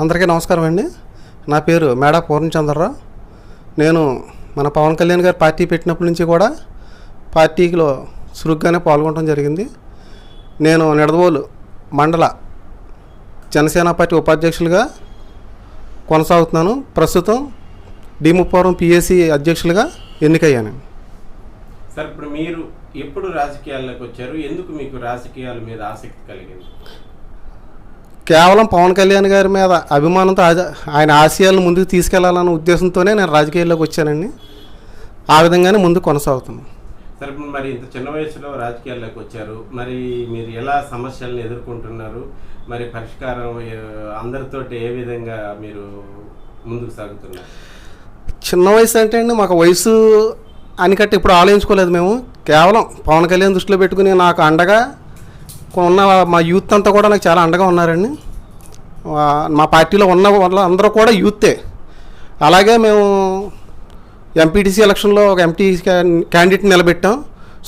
అందరికీ నమస్కారం అండి. నా పేరు మేడా పూర్ణచంద్రరావు. నేను మన పవన్ కళ్యాణ్ గారు పార్టీ పెట్టినప్పటి నుంచి కూడా పార్టీలో చురుగ్గానే పాల్గొనడం జరిగింది. నేను నిడదవోలు మండల జనసేన పార్టీ ఉపాధ్యక్షులుగా కొనసాగుతున్నాను. ప్రస్తుతం డిముప్పవరం పిఎస్సి అధ్యక్షులుగా ఎన్నికయ్యాను. సార్ ఇప్పుడు మీరు ఎప్పుడు రాజకీయాల్లోకి వచ్చారు? ఎందుకు మీకు రాజకీయాల మీద ఆసక్తి కలిగింది? కేవలం పవన్ కళ్యాణ్ గారి మీద అభిమానంతో ఆయన ఆశయాలను ముందుకు తీసుకెళ్ళాలన్న ఉద్దేశంతోనే నేను రాజకీయాల్లోకి వచ్చానండి. ఆ విధంగానే ముందు కొనసాగుతున్నాను సార్ మరి ఇంత చిన్న వయసులో రాజకీయాల్లోకి వచ్చారు. మరి మీరు ఎలా సమస్యలను ఎదుర్కొంటున్నారు? మరి పరిష్కారం అందరితోటి ఏ విధంగా మీరు ముందుకు సాగుతున్నారు? చిన్న వయసు అంటే అండి మాకు వయసు అని కట్టి ఇప్పుడు ఆలోచించుకోలేదు మేము. కేవలం పవన్ కళ్యాణ్ దృష్టిలో పెట్టుకుని నాకు అండగా ఉన్న మా యూత్ అంతా కూడా నాకు చాలా అండగా ఉన్నారండి. మా పార్టీలో ఉన్న వాళ్ళ అందరూ కూడా యూతే. అలాగే మేము ఎంపీటీసీ ఎలక్షన్లో ఒక ఎంపీ క్యాండిడేట్ నిలబెట్టాం.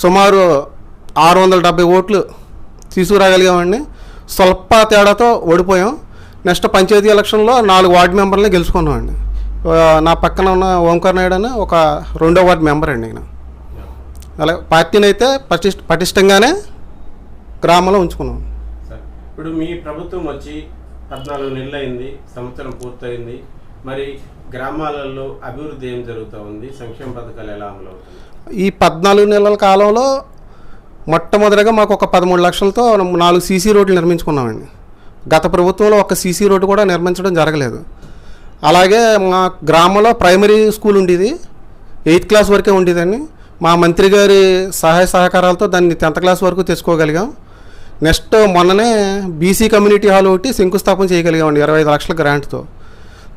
సుమారు ఆరు వందల డెబ్బై ఓట్లు తీసుకురాగలిగామండి. స్వల్ప తేడాతో ఓడిపోయాం. నెక్స్ట్ పంచాయతీ ఎలక్షన్లో నాలుగు వార్డు మెంబర్లని గెలుచుకున్నామండి. నా పక్కన ఉన్న ఓంకార్ నాయుడు అని ఒక రెండో వార్డు మెంబర్ అండి నేను అలా పార్టీని అయితే పటిష్ట పటిష్టంగానే గ్రామంలో ఉంచుకున్నాం. ఇప్పుడు మీ ప్రభుత్వం వచ్చి పద్నాలుగు నెలలు అయింది సంవత్సరం పూర్తయింది. మరి గ్రామాలలో అభివృద్ధి ఏం జరుగుతూ ఉంది? సంక్షేమ పథకాలు ఎలా అమలు అవుతుంది ఈ పద్నాలుగు నెలల కాలంలో మొట్టమొదటిగా మాకు ఒక పదమూడు లక్షలతో నాలుగు సీసీ రోడ్లు నిర్మించుకున్నామండి. గత ప్రభుత్వంలో ఒక సీసీ రోడ్డు కూడా నిర్మించడం జరగలేదు. అలాగే మా గ్రామంలో ప్రైమరీ స్కూల్ ఉండేది. ఎయిత్ క్లాస్ వరకే ఉండేదండి. మా మంత్రి గారి సహాయ సహకారాలతో దాన్ని టెన్త్ క్లాస్ వరకు తెచ్చుకోగలిగాం. నెక్స్ట్ మొన్ననే బీసీ కమ్యూనిటీ హాల్ ఒకటి శంకుస్థాపన చేయగలిగామండి ఇరవై ఐదు లక్షల గ్రాంట్తో.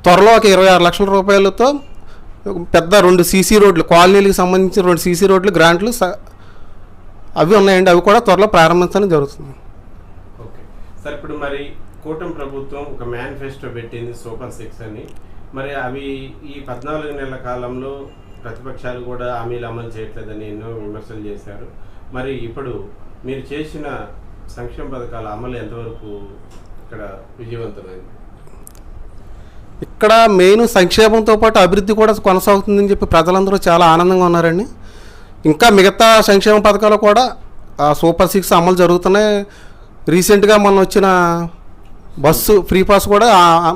త్వరలో ఒక ఇరవై ఆరు లక్షల రూపాయలతో పెద్ద రెండు సీసీ రోడ్లు కాలనీలకు సంబంధించిన రెండు సీసీ రోడ్లు గ్రాంట్లు స- అవి ఉన్నాయండి. అవి కూడా త్వరలో ప్రారంభించడం జరుగుతుంది. ఓకే. సార్ ఇప్పుడు మరి కూటమి ప్రభుత్వం ఒక మేనిఫెస్టో పెట్టింది సూపర్ సిక్స్ అని. మరి అవి ఈ పద్నాలుగు నెలల కాలంలో ప్రతిపక్షాలు కూడా హామీలు అమలు చేయట్లేదని ఎన్నో విమర్శలు చేశారు. మరి ఇప్పుడు మీరు చేసిన సంక్షేమ పథకాల అమలు ఎంతవరకు ఇక్కడ విజయవంతమైంది? ఇక్కడ మెయిన్ సంక్షేమంతో పాటు అభివృద్ధి కూడా కొనసాగుతుందని చెప్పి ప్రజలందరూ చాలా ఆనందంగా ఉన్నారండి. ఇంకా మిగతా సంక్షేమ పథకాలు కూడా సూపర్ సిక్స్ అమలు జరుగుతున్నాయి. రీసెంట్గా మొన్న వచ్చిన బస్సు ఫ్రీ పాస్ కూడా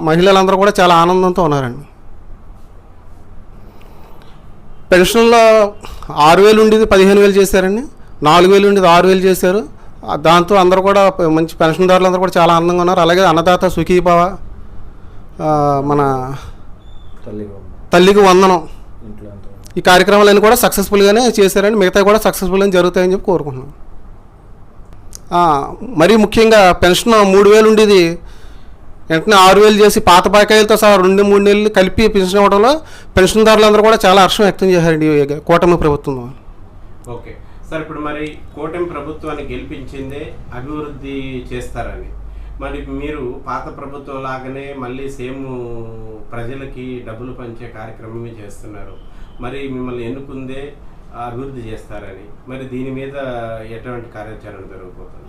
మహిళలందరూ కూడా చాలా ఆనందంతో ఉన్నారండి. పెన్షన్లో ఆరు వేలు ఉండేది పదిహేను వేలు చేశారండి. నాలుగు వేలు ఉండేది ఆరు వేలు చేశారు. దాంతో అందరూ కూడా మంచి పెన్షన్దారులు అందరూ కూడా చాలా ఆనందంగా ఉన్నారు. అలాగే అన్నదాత సుఖీభావ మన తల్లికి వందనం. ఈ కార్యక్రమాలన్నీ కూడా సక్సెస్ఫుల్గానే చేశారండి మిగతా కూడా సక్సెస్ఫుల్గా జరుగుతాయని చెప్పి కోరుకుంటున్నాను మరీ ముఖ్యంగా పెన్షన్ మూడు వేలు ఉండేది. వెంటనే ఆరు వేలు చేసి పాత బాకాయలతో సహా రెండు మూడు నెలలు కలిపి పెన్షన్ ఇవ్వడంలో పెన్షన్దారులందరూ కూడా చాలా హర్షం వ్యక్తం చేశారండి కూటమి ప్రభుత్వం. ఓకే. సార్ ఇప్పుడు మరి కూటమి ప్రభుత్వాన్ని గెలిపించిందే అభివృద్ధి చేస్తారని. మరి మీరు పాత ప్రభుత్వం లాగానే మళ్ళీ సేమ్ ప్రజలకి డబ్బులు పంచే కార్యక్రమమే చేస్తున్నారు. మరి మిమ్మల్ని ఎన్నుకుందే అభివృద్ధి చేస్తారని. మరి దీని మీద ఎటువంటి కార్యాచరణ జరగబోతుంది?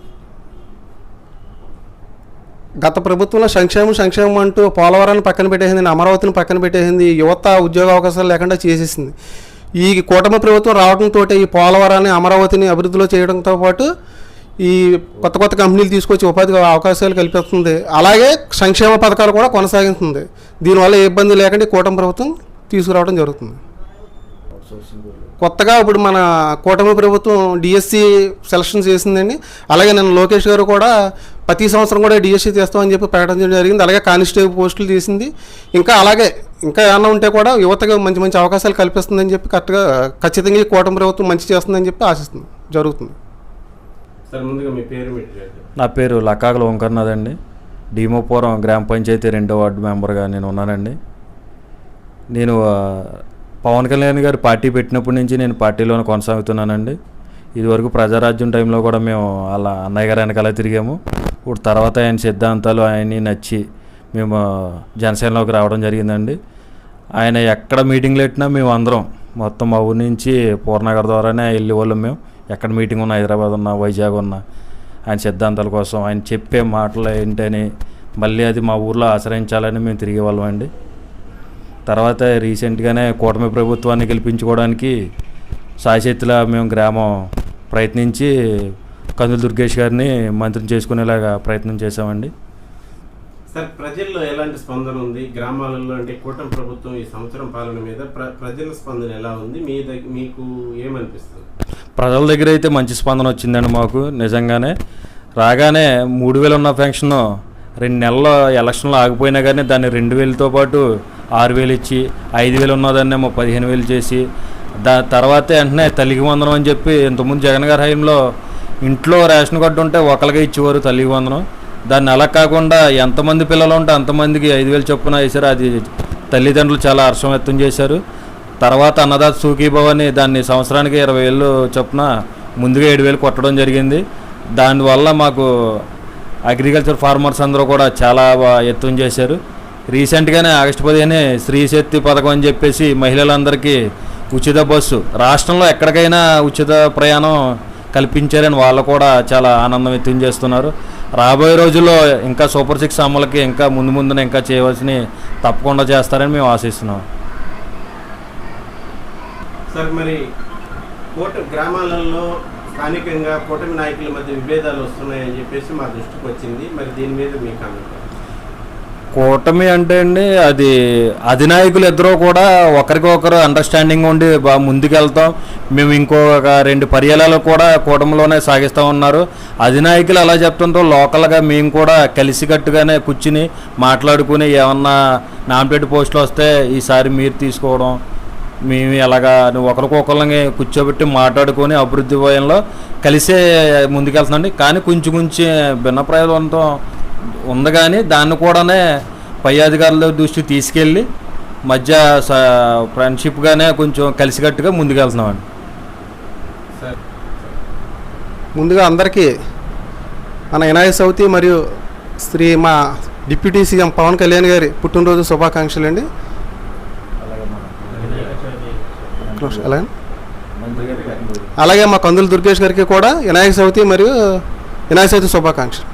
గత ప్రభుత్వంలో సంక్షేమం సంక్షేమం అంటూ పోలవరాన్ని పక్కన పెట్టేసింది అమరావతిని పక్కన పెట్టేసింది యువత ఉద్యోగ అవకాశాలు లేకుండా చేసేసింది. ఈ కూటమి ప్రభుత్వం రావడంతో ఈ పోలవరాన్ని అమరావతిని అభివృద్ధిలో చేయడంతో పాటు ఈ కొత్త కొత్త కంపెనీలు తీసుకొచ్చి ఉపాధి అవకాశాలు కల్పిస్తుంది. అలాగే సంక్షేమ పథకాలు కూడా కొనసాగిస్తుంది. దీనివల్ల ఏ ఇబ్బంది లేకుండా ఈ కూటమి ప్రభుత్వం తీసుకురావడం జరుగుతుంది. కొత్తగా ఇప్పుడు మన కూటమి ప్రభుత్వం డిఎస్సి సెలక్షన్ చేసిందండి. అలాగే నేను లోకేష్ గారు కూడా ప్రతి సంవత్సరం కూడా డిఎస్సి చేస్తామని చెప్పి ప్రకటించడం జరిగింది. అలాగే కానిస్టేబుల్ పోస్టులు తీసింది. ఇంకా అలాగే ఇంకా ఏమన్నా ఉంటే కూడా యువతకు మంచి మంచి అవకాశాలు కల్పిస్తుందని చెప్పి కరెక్ట్గా ఖచ్చితంగా ఈ కూటమి ప్రభుత్వం మంచి చేస్తుందని చెప్పి ఆశిస్తుంది జరుగుతుంది. సార్ ముందుగా మీ పేరు మీరు చెప్పండి. నా పేరు లక్కాకుల ఓంకర్నాథ్ అండి. డీమోపురం గ్రామ పంచాయతీ రెండో వార్డు మెంబర్గా నేను ఉన్నానండి. నేను పవన్ కళ్యాణ్ గారు పార్టీ పెట్టినప్పటి నుంచి నేను పార్టీలోనే కొనసాగుతున్నానండి. ఇదివరకు ప్రజారాజ్యం టైంలో కూడా మేము అలా అన్నయ్య గారు వెనకాల తిరిగాము. ఇప్పుడు తర్వాత ఆయన సిద్ధాంతాలు ఆయన్ని నచ్చి మేము జనసేనలోకి రావడం జరిగిందండి. ఆయన ఎక్కడ మీటింగ్లు పెట్టినా మేము అందరం. మొత్తం మా ఊరి నుంచి పూర్ణగర్ ద్వారానే వెళ్ళే వాళ్ళం మేము. ఎక్కడ మీటింగ్ ఉన్నా హైదరాబాద్ ఉన్నా వైజాగ్ ఉన్నా ఆయన సిద్ధాంతాల కోసం ఆయన చెప్పే మాటలు ఏంటని మళ్ళీ అది మా ఊర్లో ఆశ్రయించాలని మేము తిరిగే వాళ్ళం అండి. తర్వాత రీసెంట్గానే కూటమి ప్రభుత్వాన్ని గెలిపించుకోవడానికి సాయశక్తిలా మేము గ్రామం ప్రయత్నించి కందుల దుర్గేష్ గారిని మంత్రిని చేసుకునేలాగా ప్రయత్నం చేశామండి. సార్ ప్రజల్లో ఎలాంటి స్పందన ఉంది? గ్రామాలలో అంటే కూటమి ప్రభుత్వం ఈ సంవత్సరం పాలన మీద ప్ర ప్రజల స్పందన ఎలా ఉంది? మీ మీకు ఏమనిపిస్తుంది? ప్రజల దగ్గర అయితే మంచి స్పందన వచ్చిందండి మాకు నిజంగానే. రాగానే మూడు వేలు ఉన్న పెన్షన్ రెండు నెలలు ఎలక్షన్లో ఆగిపోయినా కానీ దాన్ని రెండు వేలతో పాటు ఆరు వేలు ఇచ్చి ఐదు వేలు ఉన్నదాన్నేమో పదిహేను వేలు చేసి దా తర్వాత వెంటనే తల్లికి వందనం అని చెప్పి ఇంతకుముందు జగన్ గారి హయాంలో ఇంట్లో రేషన్ కార్డు ఉంటే ఒకరిగా ఇచ్చేవారు తల్లికి వందనం. దాన్ని అలా కాకుండా ఎంతమంది పిల్లలు ఉంటే అంతమందికి ఐదు వేలు చొప్పున వేశారు. అది తల్లిదండ్రులు చాలా హర్షం వ్యక్తం చేశారు. తర్వాత అన్నదాత సూకీభవ అని దాన్ని సంవత్సరానికి ఇరవై వేలు చొప్పున ముందుగా ఏడు వేలు కొట్టడం జరిగింది. దానివల్ల మాకు అగ్రికల్చర్ ఫార్మర్స్ అందరూ కూడా చాలా బా- ఎత్తున చేశారు. రీసెంట్గానే ఆగస్టు పదిహేను స్త్రీ శక్తి పథకం అని చెప్పేసి మహిళలందరికీ ఉచిత బస్సు రాష్ట్రంలో ఎక్కడికైనా ఉచిత ప్రయాణం కల్పించారని వాళ్ళు కూడా చాలా ఆనందం వ్యక్తం చేస్తున్నారు. రాబోయే రోజుల్లో ఇంకా సూపర్ సిక్స్ అమలకి ఇంకా ముందు ముందున ఇంకా చేయవలసినవి తప్పకుండా చేస్తారని మేము ఆశిస్తున్నాం. సార్ మరి కోట గ్రామాలలో స్థానికంగా కూటమి నాయకుల మధ్య విభేదాలు వస్తున్నాయని చెప్పేసి మా దృష్టికి వచ్చింది. మరి దీని మీద మీ కామెంట్. కూటమి అంటే అండి అది అధినాయకులు ఇద్దరు కూడా ఒకరికొకరు అండర్స్టాండింగ్ ఉండి బాగా ముందుకెళ్తాం. మేము ఇంకొక రెండు పర్యాలాలు కూడా కూటమిలోనే సాగిస్తూ ఉన్నారు. అధినాయకులు అలా చెప్తుంటే లోకల్గా మేము కూడా కలిసికట్టుగానే కూర్చుని మాట్లాడుకుని ఏమన్నా నామినేట్ పోస్టులు వస్తే ఈసారి మీరు తీసుకోవడం మేము ఎలాగా నువ్వు ఒకరికొకరిని కూర్చోబెట్టి మాట్లాడుకొని అభివృద్ధి భయంలో కలిసే ముందుకెళ్తుందండి కానీ కొంచెం కొంచెం భిన్నప్రాయాలతో ఉంది కానీ దాన్ని కూడానే పై అధికారుల దృష్టికి తీసుకెళ్ళి మధ్య స- ఫ్రెండ్షిప్గానే కొంచెం కలిసికట్టుగా ముందుకెళ్తున్నామండి. సార్. ముందుగా అందరికీ మన వినాయక చవితి మరియు శ్రీ మా డిప్యూటీ సీఎం పవన్ కళ్యాణ్ గారి పుట్టినరోజు శుభాకాంక్షలు అండి. అలాగే అలాగే మా కందుల దుర్గేష్ గారికి కూడా వినాయక చవితి మరియు వినాయక చవితి శుభాకాంక్షలు.